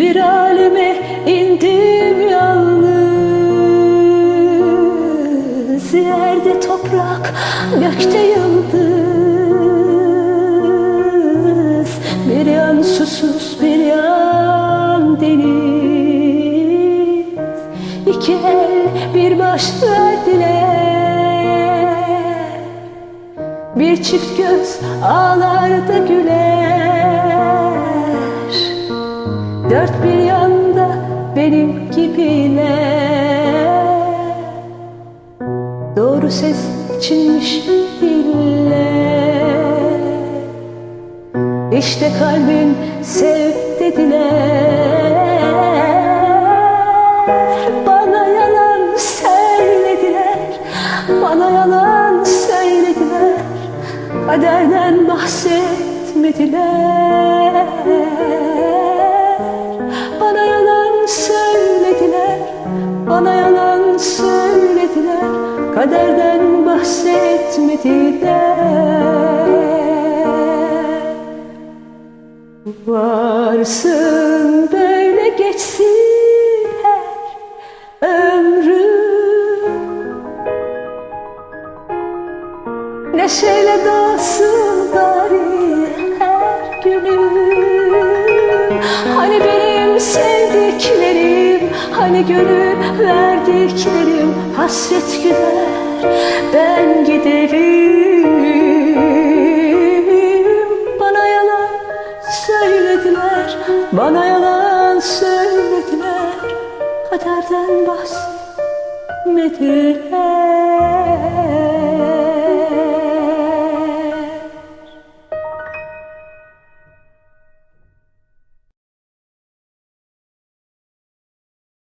Bir aleme indim yalnız. Yerde toprak, gökte yıldız. Bir yan susuz, bir yan deniz. İki el, bir baş verdiler. Bir çift göz ağlar da güler Dört bir yanda benim gibiler Doğru ses içinmiş diller İşte kalbin sev dediler Bana yalan söylediler Bana yalan söylediler. Kaderden bahsetmediler Bana yalan söylediler Kaderden bahsetmediler. Varsın böyle geçsin her ömrüm. Neşeyle dolsun bari her günüm. Hani benim sevdiklerim Hani gönül verdiklerim Hasret gider ben giderim Bana yalan söylediler Bana yalan söylediler. Kaderden bahsetmediler